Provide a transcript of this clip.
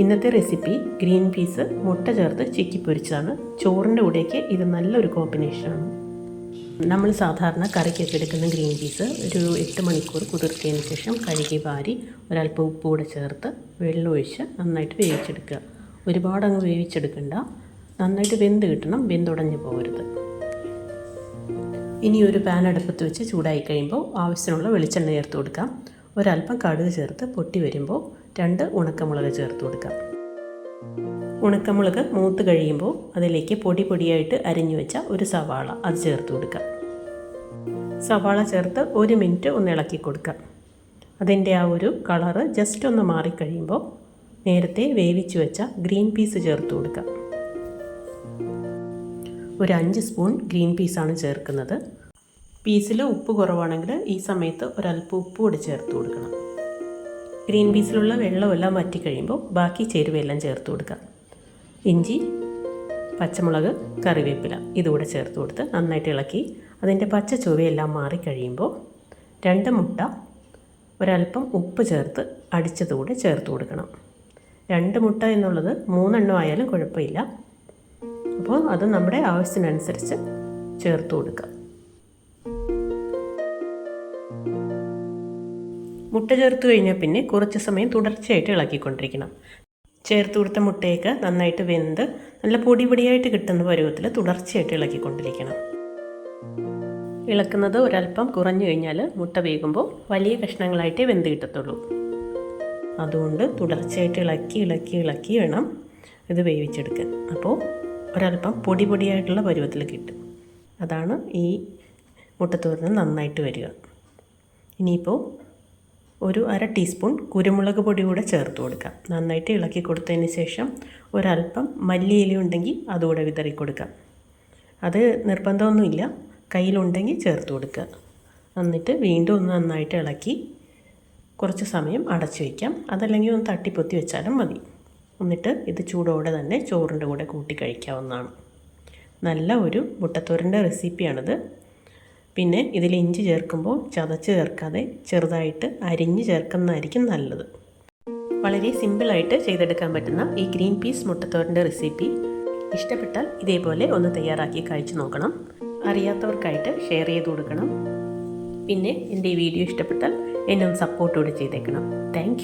ഇന്നത്തെ recipe green peas മുട്ട ചേർത്ത് ചിക്കി പൊരിച്ചതാണ്. ചോറിന്റെ കൂടെയൊക്കെ ഇത് നല്ലൊരു കോമ്പിനേഷനാണ്. നമ്മൾ സാധാരണ കറിക്കൊക്കെ എടുക്കുന്ന ഗ്രീൻ പീസ് ഒരു എട്ട് മണിക്കൂർ കുതിർത്തതിന് ശേഷം കഴുകി വാരി ഒരല്പം ഉപ്പ് കൂടെ ചേർത്ത് വെള്ളമൊഴിച്ച് നന്നായിട്ട് വേവിച്ചെടുക്കുക. ഒരുപാട് അങ്ങ് വേവിച്ചെടുക്കണ്ട. നന്നായിട്ട് വെന്ത് കിട്ടണം വെന്തുടഞ്ഞു പോകരുത്. ഇനി ഒരു പാൻ അടുപ്പത്ത് വെച്ച് ചൂടായി കഴിയുമ്പോൾ ആവശ്യത്തിനുള്ള വെളിച്ചെണ്ണ ചേർത്ത് കൊടുക്കാം. ഒരല്പം കടുക് ചേർത്ത് പൊട്ടി വരുമ്പോൾ രണ്ട് ഉണക്കമുളക് ചേർത്ത് കൊടുക്കാം. ഉണക്കമുളക് മൂത്ത് കഴിയുമ്പോൾ അതിലേക്ക് പൊടി പൊടിയായിട്ട് അരിഞ്ഞു വെച്ച ഒരു സവാള അത് ചേർത്ത് കൊടുക്കാം. സവാള ചേർത്ത് ഒരു മിനിറ്റ് ഒന്ന് ഇളക്കി കൊടുക്കാം. അതിന്റെ ആ ഒരു കളറ് ജസ്റ്റ് ഒന്ന് മാറിക്കഴിയുമ്പോൾ നേരത്തെ വേവിച്ച് വെച്ച ഗ്രീൻ പീസ് ചേർത്ത് കൊടുക്കാം. ഒരു അഞ്ച് സ്പൂൺ ഗ്രീൻ പീസാണ് ചേർക്കുന്നത്. പീസിൽ ഉപ്പ് കുറവാണെങ്കിൽ ഈ സമയത്ത് ഒരല്പം ഉപ്പ് കൂടി ചേർത്ത് കൊടുക്കണം. ഗ്രീൻ പീസിലുള്ള വെള്ളമെല്ലാം വറ്റി കഴിയുമ്പോൾ ബാക്കി ചേരുവയെല്ലാം ചേർത്ത് കൊടുക്കാം ഇഞ്ചി പച്ചമുളക് കറിവേപ്പില ഇതുകൂടെ ചേർത്ത് കൊടുത്ത് നന്നായിട്ട് ഇളക്കി അതിന്റെ പച്ച ചുവയെല്ലാം മാറിക്കഴിയുമ്പോൾ രണ്ട് മുട്ട ഒരല്പം ഉപ്പ് ചേർത്ത് അടിച്ചതുകൂടെ ചേർത്ത് കൊടുക്കണം. രണ്ട് മുട്ട എന്നുള്ളത് മൂന്നെണ്ണം ആയാലും കുഴപ്പമില്ല. അപ്പോൾ അത് നമ്മുടെ ആവശ്യത്തിനനുസരിച്ച് ചേർത്ത് കൊടുക്കുക. മുട്ട ചേർത്ത് കഴിഞ്ഞാൽ പിന്നെ കുറച്ച് സമയം തുടർച്ചയായിട്ട് ഇളക്കിക്കൊണ്ടിരിക്കണം. ചേർത്ത് കൊടുത്ത മുട്ടയൊക്കെ നന്നായിട്ട് വെന്ത് നല്ല പൊടി പൊടിയായിട്ട് കിട്ടുന്ന പരുവത്തിൽ തുടർച്ചയായിട്ട് ഇളക്കിക്കൊണ്ടിരിക്കണം. ഇളക്കുന്നത് ഒരല്പം കുറഞ്ഞു കഴിഞ്ഞാൽ മുട്ട വേകുമ്പോൾ വലിയ കഷ്ണങ്ങളായിട്ടേ വെന്ത് കിട്ടത്തുള്ളൂ. അതുകൊണ്ട് തുടർച്ചയായിട്ട് ഇളക്കി ഇളക്കി ഇളക്കി വേണം ഇത് വേവിച്ചെടുക്കാൻ. അപ്പോൾ ഒരല്പം പൊടി പൊടിയായിട്ടുള്ള പരുവത്തിൽ കിട്ടും. അതാണ് ഈ മുട്ടത്തോരന് നന്നായിട്ട് വരിക. ഇനിയിപ്പോൾ ഒരു അര ടീസ്പൂൺ കുരുമുളക് പൊടി കൂടെ ചേർത്ത് കൊടുക്കാം. നന്നായിട്ട് ഇളക്കി കൊടുത്തതിന് ശേഷം ഒരല്പം മല്ലിയില ഉണ്ടെങ്കിൽ അതുകൂടെ വിതറി കൊടുക്കാം. അത് നിർബന്ധമൊന്നുമില്ല. കയ്യിലുണ്ടെങ്കിൽ ചേർത്ത് കൊടുക്കുക. എന്നിട്ട് വീണ്ടും ഒന്ന് നന്നായിട്ട് ഇളക്കി കുറച്ച് സമയം അടച്ചു വയ്ക്കാം. അതല്ലെങ്കിൽ ഒന്ന് തട്ടിപ്പൊത്തി വെച്ചാലും മതി. എന്നിട്ട് ഇത് ചൂടോടെ തന്നെ ചോറിന്റെ കൂടെ കൂട്ടി കഴിക്കാവുന്നതാണ്. നല്ല ഒരു മുട്ടത്തോരന്റെ റെസിപ്പിയാണിത്. പിന്നെ ഇതിൽ ഇഞ്ചി ചേർക്കുമ്പോൾ ചതച്ച് ചേർക്കാതെ ചെറുതായിട്ട് അരിഞ്ഞ് ചേർക്കുന്നതായിരിക്കും നല്ലത്. വളരെ സിമ്പിളായിട്ട് ചെയ്തെടുക്കാൻ പറ്റുന്ന ഈ ഗ്രീൻ പീസ് മുട്ടത്തോരന്റെ റെസിപ്പി. ഇഷ്ടപ്പെട്ടാൽ ഇതേപോലെ ഒന്ന് തയ്യാറാക്കി കഴിച്ചു നോക്കണം. അറിയാത്തവർക്കായിട്ട് ഷെയർ ചെയ്ത് കൊടുക്കണം. പിന്നെ എന്റെ ഈ വീഡിയോ ഇഷ്ടപ്പെട്ടാൽ എന്നെ ഒന്ന് സപ്പോർട്ട് കൂടി ചെയ്തേക്കണം. താങ്ക്